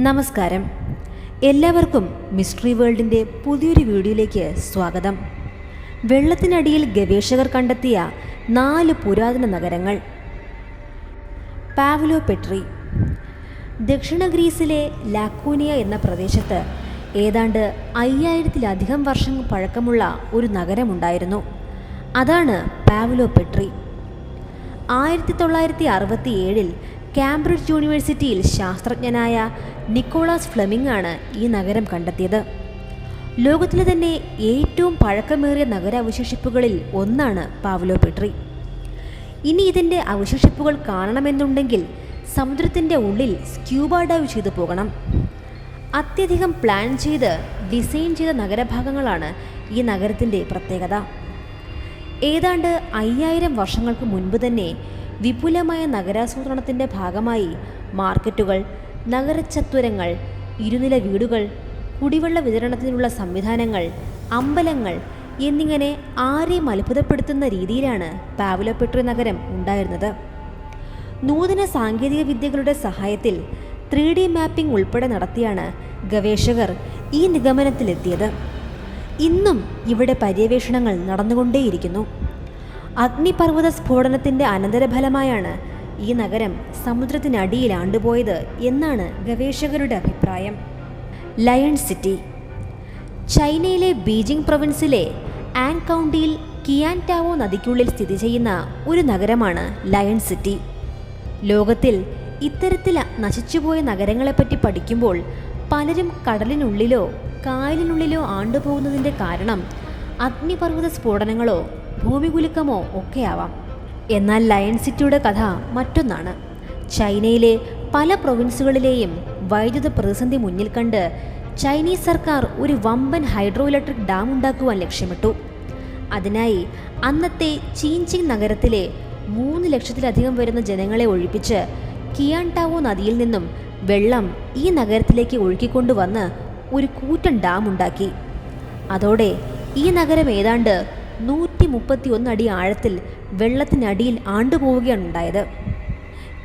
നമസ്കാരം. എല്ലാവർക്കും മിസ്റ്ററി വേൾഡിന്റെ പുതിയൊരു വീഡിയോയിലേക്ക് സ്വാഗതം. വെള്ളത്തിനടിയിൽ ഗവേഷകർ കണ്ടെത്തിയ നാല് പുരാതന നഗരങ്ങൾ. Pavlopetri. ദക്ഷിണ ഗ്രീസിലെ ലാക്കോനിയ എന്ന പ്രദേശത്ത് ഏതാണ്ട് അയ്യായിരത്തിലധികം വർഷം പഴക്കമുള്ള ഒരു നഗരമുണ്ടായിരുന്നു. അതാണ് പാവ്ലോ പെട്രി. ആയിരത്തി തൊള്ളായിരത്തി അറുപത്തി ഏഴിൽ കാംബ്രിഡ്ജ് യൂണിവേഴ്സിറ്റിയിൽ ശാസ്ത്രജ്ഞനായ നിക്കോളാസ് ഫ്ലെമിംഗ് ആണ് ഈ നഗരം കണ്ടെത്തിയത്. ലോകത്തിലെ തന്നെ ഏറ്റവും പഴക്കമേറിയ നഗരാവശേഷിപ്പുകളിൽ ഒന്നാണ് പാവ്ലോ പെട്രി. ഇനി ഇതിന്റെ അവശേഷിപ്പുകൾ കാണണമെന്നുണ്ടെങ്കിൽ സമുദ്രത്തിന്റെ ഉള്ളിൽ സ്ക്യൂബ ഡൈവ് ചെയ്തു പോകണം. അത്യധികം പ്ലാൻ ചെയ്ത് ഡിസൈൻ ചെയ്ത നഗരഭാഗങ്ങളാണ് ഈ നഗരത്തിന്റെ പ്രത്യേകത. ഏതാണ്ട് അയ്യായിരം വർഷങ്ങൾക്ക് മുൻപ് തന്നെ വിപുലമായ നഗരാസൂത്രണത്തിന്റെ ഭാഗമായി മാർക്കറ്റുകൾ നഗരച്ചത്വരങ്ങൾ ഇരുനില വീടുകൾ കുടിവെള്ള വിതരണത്തിനുള്ള സംവിധാനങ്ങൾ അമ്പലങ്ങൾ എന്നിങ്ങനെ ആരെയും അത്ഭുതപ്പെടുത്തുന്ന രീതിയിലാണ് പാവലോപെട്രി നഗരം ഉണ്ടായിരുന്നത്. നൂതന സാങ്കേതിക വിദ്യകളുടെ സഹായത്തിൽ ത്രീ ഡി മാപ്പിംഗ് ഉൾപ്പെടെ നടത്തിയാണ് ഗവേഷകർ ഈ നിഗമനത്തിലെത്തിയത്. ഇന്നും ഇവിടെ പര്യവേഷണങ്ങൾ നടന്നുകൊണ്ടേയിരിക്കുന്നു. അഗ്നിപർവത സ്ഫോടനത്തിന്റെ അനന്തരഫലമായാണ് ഈ നഗരം സമുദ്രത്തിനടിയിൽ ആണ്ടുപോയത് എന്നാണ് ഗവേഷകരുടെ അഭിപ്രായം. Lion city. ചൈനയിലെ ബീജിംഗ് പ്രൊവിൻസിലെ ആങ് കൗണ്ടിയിൽ കിയാൻ ടാവോ നദിക്കുള്ളിൽ സ്ഥിതി ചെയ്യുന്ന ഒരു നഗരമാണ് ലയൺ സിറ്റി. ലോകത്തിൽ ഇത്തരത്തിൽ നശിച്ചുപോയ നഗരങ്ങളെപ്പറ്റി പഠിക്കുമ്പോൾ പലരും കടലിനുള്ളിലോ കായലിനുള്ളിലോ ആണ്ടുപോകുന്നതിന്റെ കാരണം അഗ്നിപർവത സ്ഫോടനങ്ങളോ ഭൂമികുലുക്കമോ ഒക്കെയാവാം. എന്നാൽ ലയൺ സിറ്റിയുടെ കഥ മറ്റൊന്നാണ്. ചൈനയിലെ പല പ്രൊവിൻസുകളിലെയും വൈദ്യുത പ്രതിസന്ധി മുന്നിൽ കണ്ട് ചൈനീസ് സർക്കാർ ഒരു വമ്പൻ ഹൈഡ്രോ ഇലക്ട്രിക് ഡാം ഉണ്ടാക്കുവാൻ ലക്ഷ്യമിട്ടു. അതിനായി അന്നത്തെ ചീൻചിങ് നഗരത്തിലെ മൂന്ന് ലക്ഷത്തിലധികം വരുന്ന ജനങ്ങളെ ഒഴിപ്പിച്ച് കിയാൻടാവോ നദിയിൽ നിന്നും വെള്ളം ഈ നഗരത്തിലേക്ക് ഒഴുക്കിക്കൊണ്ടുവന്ന് ഒരു കൂറ്റൻ ഡാം ഉണ്ടാക്കി. അതോടെ ഈ നഗരം ഏതാണ്ട് നൂറ്റി മുപ്പത്തി ഒന്നടി ആഴത്തിൽ വെള്ളത്തിനടിയിൽ ആണ്ടുപോവുകയാണ് ഉണ്ടായത്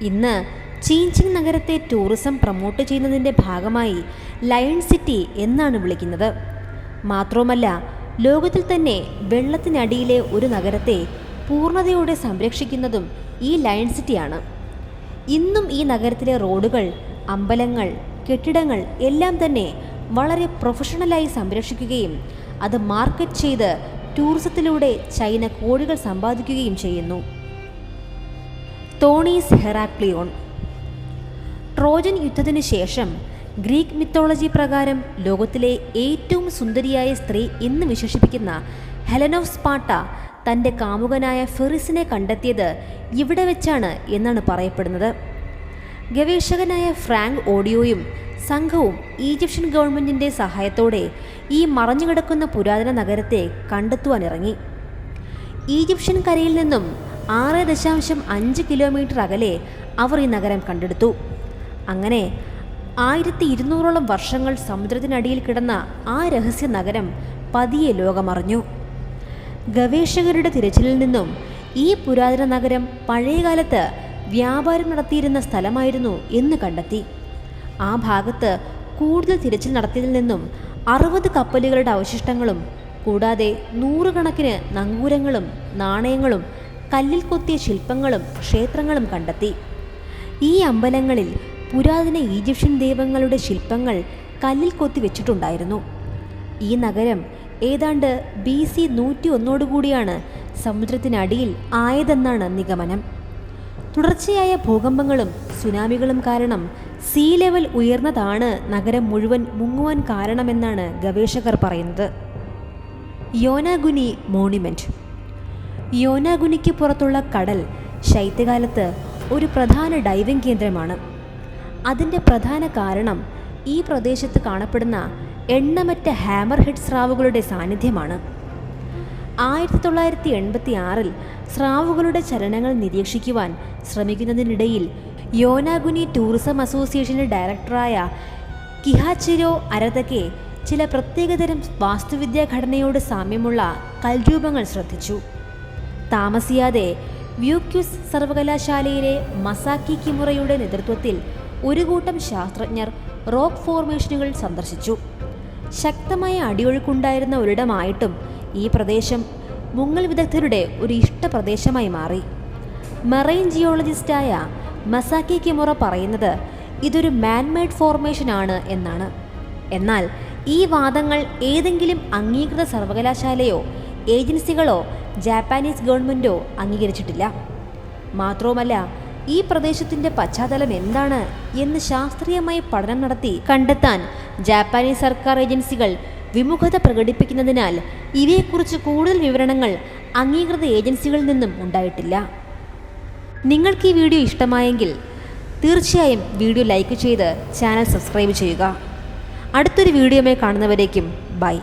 ഇന്ന് ചീഞ്ചിങ് നഗരത്തെ ടൂറിസം പ്രൊമോട്ട് ചെയ്യുന്നതിന്റെ ഭാഗമായി ലയൺ സിറ്റി എന്നാണ് വിളിക്കുന്നത്. മാത്രവുമല്ല ലോകത്തിൽ തന്നെ വെള്ളത്തിനടിയിലെ ഒരു നഗരത്തെ പൂർണതയോടെ സംരക്ഷിക്കുന്നതും ഈ ലയൺ സിറ്റിയാണ്. ഇന്നും ഈ നഗരത്തിലെ റോഡുകൾ അമ്പലങ്ങൾ കെട്ടിടങ്ങൾ എല്ലാം തന്നെ വളരെ പ്രൊഫഷണലായി സംരക്ഷിക്കുകയും അത് മാർക്കറ്റ് ചെയ്ത് ടൂറിസത്തിലൂടെ ചൈന കോടികൾ സമ്പാദിക്കുകയും ചെയ്യുന്നു. തോണീസ് ഹെറാക്ലിയോൺ. ട്രോജൻ യുദ്ധത്തിനു ശേഷം ഗ്രീക്ക് മിത്തോളജി പ്രകാരം ലോകത്തിലെ ഏറ്റവും സുന്ദരിയായ സ്ത്രീ എന്ന് വിശേഷിപ്പിക്കുന്ന ഹെലൻ ഓഫ് സ്പാട്ട തന്റെ കാമുകനായ ഫെറിസിനെ കണ്ടെത്തിയത് ഇവിടെ വെച്ചാണ് എന്നാണ് പറയപ്പെടുന്നത്. ഗവേഷകനായ ഫ്രാങ്ക് ഓഡിയോയും സംഘവും ഈജിപ്ഷ്യൻ ഗവൺമെന്റിന്റെ സഹായത്തോടെ ഈ മറഞ്ഞുകിടക്കുന്ന പുരാതന നഗരത്തെ കണ്ടെത്തുവാനിറങ്ങി. ഈജിപ്ഷ്യൻ കരയിൽ നിന്നും ആറ് ദശാംശം അഞ്ച് കിലോമീറ്റർ അകലെ അവർ ഈ നഗരം കണ്ടെടുത്തു. അങ്ങനെ ആയിരത്തി ഇരുന്നൂറോളം വർഷങ്ങൾ സമുദ്രത്തിനടിയിൽ കിടന്ന ആ രഹസ്യ നഗരം പതിയെ ലോകമറിഞ്ഞു. ഗവേഷകരുടെ തിരച്ചിലിൽ നിന്നും ഈ പുരാതന നഗരം പഴയകാലത്ത് വ്യാപാരം നടത്തിയിരുന്ന സ്ഥലമായിരുന്നു എന്ന് കണ്ടെത്തി. ആ ഭാഗത്ത് കൂടുതൽ തിരച്ചിൽ നടത്തിയതിൽ നിന്നും അറുപത് കപ്പലുകളുടെ അവശിഷ്ടങ്ങളും കൂടാതെ നൂറുകണക്കിന് നങ്കൂരങ്ങളും നാണയങ്ങളും കല്ലിൽ കൊത്തിയ ശില്പങ്ങളും ക്ഷേത്രങ്ങളും കണ്ടെത്തി. ഈ അമ്പലങ്ങളിൽ പുരാതന ഈജിപ്ഷ്യൻ ദൈവങ്ങളുടെ ശില്പങ്ങൾ കല്ലിൽ കൊത്തി വെച്ചിട്ടുണ്ടായിരുന്നു. ഈ നഗരം ഏതാണ്ട് ബി സി നൂറ്റി ഒന്നോടുകൂടിയാണ് സമുദ്രത്തിനടിയിൽ ആയതെന്നാണ് നിഗമനം. തുടർച്ചയായ ഭൂകമ്പങ്ങളും സുനാമികളും കാരണം സീ ലെവൽ ഉയർന്നതാണ് നഗരം മുഴുവൻ മുങ്ങുവാൻ കാരണമെന്നാണ് ഗവേഷകർ പറയുന്നത്. യോനാഗുനി മോണിമെന്റ് യോനാഗുനിക്ക് പുറത്തുള്ള കടൽ ശൈത്യകാലത്ത് ഒരു പ്രധാന ഡൈവിംഗ് കേന്ദ്രമാണ്. അതിന്റെ പ്രധാന കാരണം ഈ പ്രദേശത്ത് കാണപ്പെടുന്ന എണ്ണമറ്റ ഹാമർ ഹെഡ് സ്രാവുകളുടെ സാന്നിധ്യമാണ്. ആയിരത്തി തൊള്ളായിരത്തി എൺപത്തി ആറിൽ സ്രാവുകളുടെ ചലനങ്ങൾ നിരീക്ഷിക്കുവാൻ ശ്രമിക്കുന്നതിനിടയിൽ യോനാഗുനി ടൂറിസം അസോസിയേഷന്റെ ഡയറക്ടറായ കിഹാച്ചിരോ അരതക്കെ ചില പ്രത്യേകതരം വാസ്തുവിദ്യാ ഘടനയോട് സാമ്യമുള്ള കൽരൂപങ്ങൾ ശ്രദ്ധിച്ചു. താമസിയാതെ വ്യൂക്യുസ് സർവകലാശാലയിലെ മസാക്കി കിമുറയുടെ നേതൃത്വത്തിൽ ഒരു കൂട്ടം ശാസ്ത്രജ്ഞർ റോക്ക് ഫോർമേഷനുകൾ സന്ദർശിച്ചു. ശക്തമായ അടിയൊഴുക്കുണ്ടായിരുന്ന ഒരിടമായിട്ടും ഈ പ്രദേശം മുങ്ങൽ വിദഗ്ധരുടെ ഒരു ഇഷ്ട പ്രദേശമായി മാറി. മറൈൻ ജിയോളജിസ്റ്റായ മസാക്കി കിമുറ പറയുന്നത് ഇതൊരു മാൻമെയ്ഡ് ഫോർമേഷൻ ആണ് എന്നാണ്. എന്നാൽ ഈ വാദങ്ങൾ ഏതെങ്കിലും അംഗീകൃത സർവകലാശാലയോ ഏജൻസികളോ ജാപ്പാനീസ് ഗവൺമെന്റോ അംഗീകരിച്ചിട്ടില്ല. മാത്രവുമല്ല ഈ പ്രദേശത്തിന്റെ പശ്ചാത്തലം എന്താണ് എന്ന് ശാസ്ത്രീയമായി പഠനം നടത്തി കണ്ടെത്താൻ ജാപ്പാനീസ് സർക്കാർ ഏജൻസികൾ വിമുഖത പ്രകടിപ്പിക്കുന്നതിനാൽ ഇവയെക്കുറിച്ച് കൂടുതൽ വിവരണങ്ങൾ അംഗീകൃത ഏജൻസികളിൽ നിന്നും ഉണ്ടായിട്ടില്ല. നിങ്ങൾക്ക് ഈ വീഡിയോ ഇഷ്ടമായെങ്കിൽ തീർച്ചയായും വീഡിയോ ലൈക്ക് ചെയ്ത് ചാനൽ സബ്സ്ക്രൈബ് ചെയ്യുക. അടുത്തൊരു വീഡിയോമായി കാണുന്നവരേക്കും ബൈ.